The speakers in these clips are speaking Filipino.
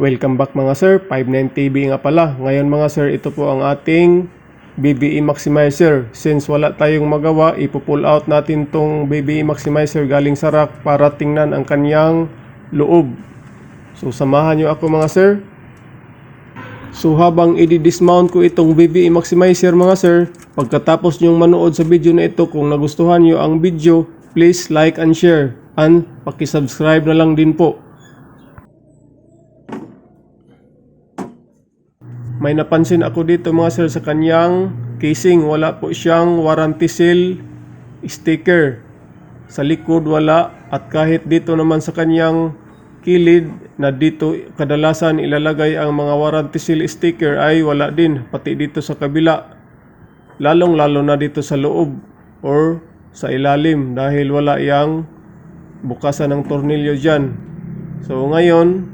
Welcome back mga sir, 59 TV nga pala. Ngayon mga sir, ito po ang ating BBE Maximizer. Since wala tayong magawa, ipo-pull out natin tong BBE Maximizer galing sa rack para tingnan ang kanyang loob. So samahan nyo ako mga sir. So habang i-dismount ko itong BBE Maximizer mga sir, pagkatapos nyong manood sa video na ito, kung nagustuhan nyo ang video, please like and share and pakisubscribe na lang din po. May napansin ako dito mga sir sa kanyang casing. Wala po siyang warranty seal sticker. Sa likod wala. At kahit dito naman sa kanyang kilid na dito kadalasan ilalagay ang mga warranty seal sticker ay wala din. Pati dito sa kabila. Lalong lalo na dito sa loob or sa ilalim dahil wala yang bukasan ng tornilyo dyan. So ngayon,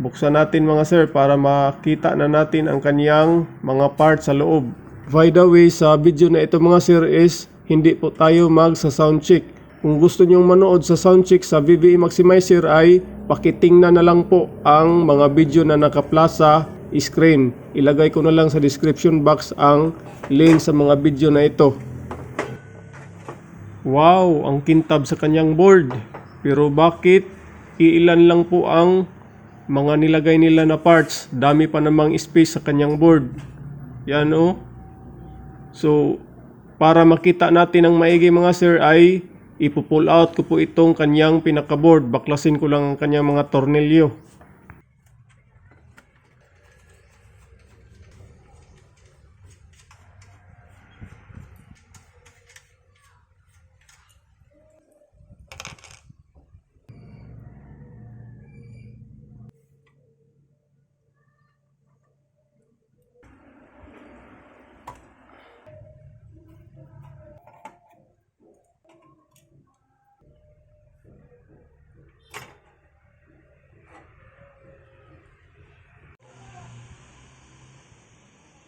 Buksan natin mga sir para makita na natin ang kaniyang mga parts sa loob. By the way, sa video na ito mga sir is hindi po tayo mag sa sound check. Kung gusto nyong manood sa sound check sa VVE Maximizer ay pakitingnan na lang po ang mga video na nakaplasa screen. Ilagay ko na lang sa description box ang link sa mga video na ito. Wow, ang kintab sa kanyang board. Pero bakit iilan lang po ang mga nilagay nila na parts, dami pa namang space sa kanyang board. Yan oh. So, para makita natin ang maigi mga sir ay ipo-pull out ko po itong kanyang pinaka-board. Baklasin ko lang ang kanyang mga tornilyo.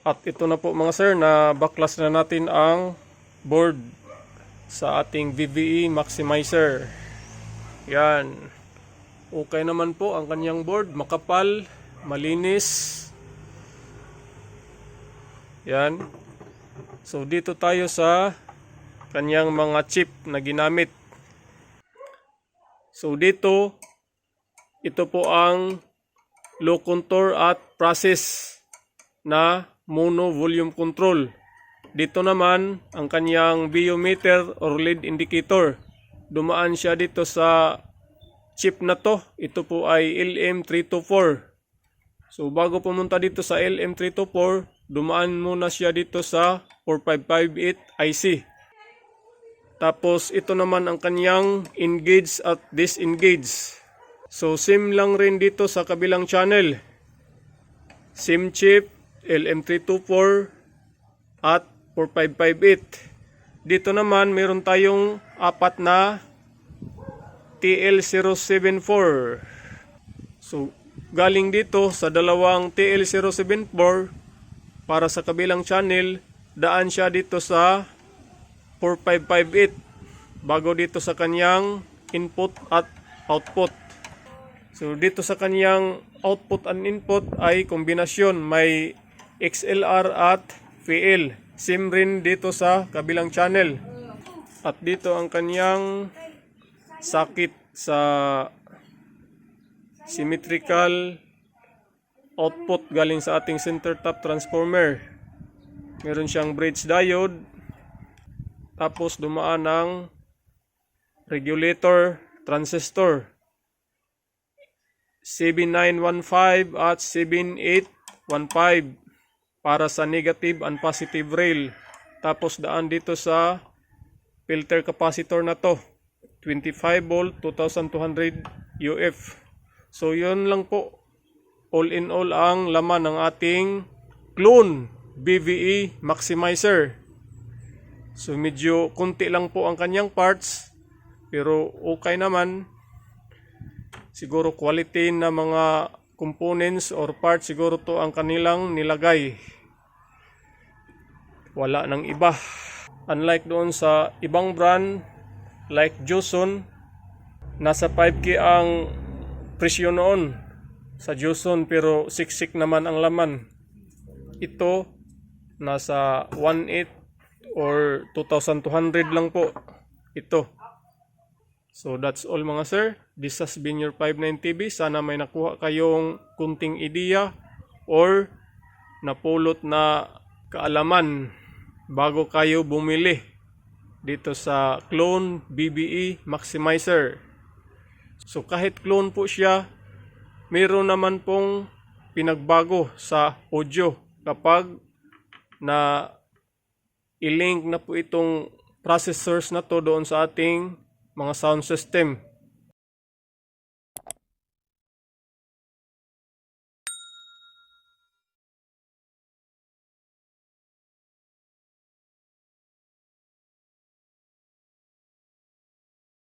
At ito na po mga sir, na baklas na natin ang board sa ating VVE Maximizer. Yan. Okay naman po ang kanyang board, makapal, malinis. Yan. So dito tayo sa kanyang mga chip na ginamit. So dito, ito po ang low contour at process na mono volume control. Dito naman ang kanyang biometer or lead indicator. Dumaan siya dito sa chip na to. Ito po ay LM324. So bago pumunta dito sa LM324, dumaan muna siya dito sa 4558 IC. Tapos ito naman ang kanyang engage at disengage. So SIM lang rin dito sa kabilang channel. SIM chip, LM324 at 4558. Dito naman meron tayong apat na TL074. So galing dito sa dalawang TL074 para sa kabilang channel, daan siya dito sa 4558 bago dito sa kanyang input at output. So dito sa kanyang output and input ay kombinasyon may XLR at VL. SIM rin dito sa kabilang channel. At dito ang kanyang sakit sa symmetrical output galing sa ating center tap transformer. Meron siyang bridge diode. Tapos dumaan ng regulator transistor. 7915 at 7815 para sa negative and positive rail. Tapos daan dito sa filter capacitor na to. 25 volt 2200 UF. So yun lang po. All in all ang laman ng ating clone BVE Maximizer. So medyo kunti lang po ang kanyang parts pero okay naman. Siguro quality na mga components or parts siguro to ang kanilang nilagay. Wala nang iba. Unlike doon sa ibang brand like Joson, nasa 5K ang presyo noon. sa Juson pero siksik naman ang laman. Ito nasa 1.8 or 2,200 lang po. Ito. So that's all mga sir. This has been your 59 TV. Sana may nakuha kayong kunting ideya or napulot na kaalaman bago kayo bumili dito sa Clone BBE Maximizer. So kahit clone po siya, meron naman pong pinagbago sa audio kapag na i-link na po itong processors na to doon sa ating mga sound system.